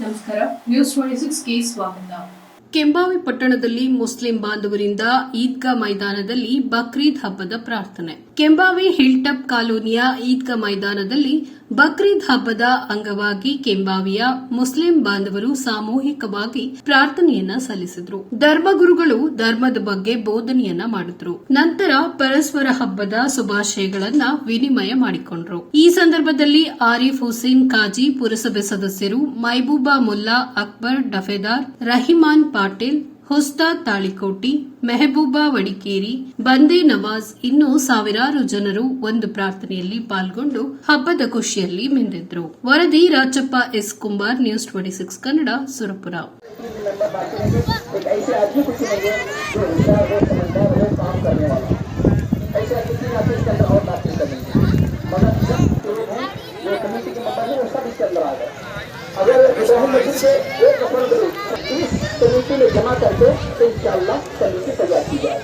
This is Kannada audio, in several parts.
ನಮಸ್ಕಾರ. ನ್ಯೂಸ್ ಟ್ವೆಂಟಿ ಸಿಕ್ಸ್ಗೆ ಸ್ವಾಗತ. ಕೆಂಬಾವಿ ಪಟ್ಟಣದಲ್ಲಿ ಮುಸ್ಲಿಂ ಬಾಂಧವರಿಂದ ಈದ್ಗಾ ಮೈದಾನದಲ್ಲಿ ಬಕ್ರೀದ್ ಹಬ್ಬದ ಪ್ರಾರ್ಥನೆ. ಕೆಂಬಾವಿ ಹಿಲ್ಟಪ್ ಕಾಲೋನಿಯ ಈದ್ಗಾ ಮೈದಾನದಲ್ಲಿ ಬಕ್ರೀದ್ ಹಬ್ಬದ ಅಂಗವಾಗಿ ಕೆಂಬಾವಿಯ ಮುಸ್ಲಿಂ ಬಾಂಧವರು ಸಾಮೂಹಿಕವಾಗಿ ಪ್ರಾರ್ಥನೆಯನ್ನ ಸಲ್ಲಿಸಿದ್ರು. ಧರ್ಮಗುರುಗಳು ಧರ್ಮದ ಬಗ್ಗೆ ಬೋಧನೆಯನ್ನ ಮಾಡಿದ್ರು. ನಂತರ ಪರಸ್ಪರ ಹಬ್ಬದ ಶುಭಾಶಯಗಳನ್ನ ವಿನಿಮಯ ಮಾಡಿಕೊಂಡ್ರು. ಈ ಸಂದರ್ಭದಲ್ಲಿ ಆರಿಫ್ ಹುಸೇನ್ ಕಾಜಿ ಪುರಸಭೆ ಸದಸ್ಯರು ಮೈಬೂಬಾ ಮುಲ್ಲಾ ಅಕ್ಬರ್ ಡಫೆದಾರ್ ರಹಿಮಾನ್ ಪಾಟೀಲ್ ಹುಸ್ತಾದ್ ತಾಳಿಕೋಟಿ, ಮೆಹಬೂಬಾ ವಡಿಕೇರಿ, ಬಂದೇ ನವಾಜ್ ಇನ್ನೂ ಸಾವಿರಾರು ಜನರು ಒಂದು ಪ್ರಾರ್ಥನೆಯಲ್ಲಿ ಪಾಲ್ಗೊಂಡು ಹಬ್ಬದ ಖುಷಿಯಲ್ಲಿ ಮಿಂದಿದ್ರು. ವರದಿ Rajappa S Kumbar, news twenty six Kannada, Surapura. अगर से एक अफर इस कमेटी में जमा करके तो इंशाल्लाह कमेटी तैयार की जाए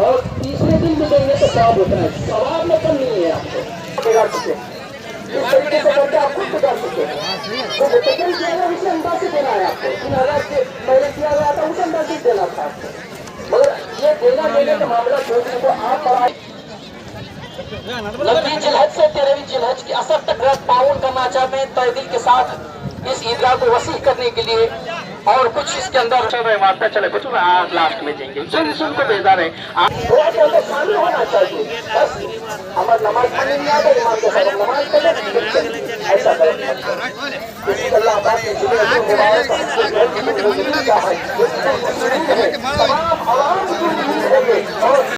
और तीसरे दिन भी देंगे तो सवाब उतना है सवाब में कम नहीं है आपको बिगाड़ चुके इस तरीके से करके आप खुद बिगाड़ चुके तो मुतकल किया है उसे अंदाज देना है आपको तीन हज़ार पहले किया गया था उसे अंदाज देना था आपको मगर ये देना देने का मामला सोचने को आप बड़ा नबी जिलहज से तेरहवीं जिलहज की असर तक रात पाउन करना चाहते हैं तयदिल के साथ इस ईदगाह को वसी करने के लिए और कुछ इसके अंदर चल रहे वार्ता चले कुछ आज लास्ट में जाएँगे। सुन सुन को बेहतर है। शामिल होना चाहिए। बस हमारे नमाज़ पढ़ने नहीं आता इमाम के साथ नमाज़ पढ़े ऐसा करें। के को की का है तमाम आवाम की और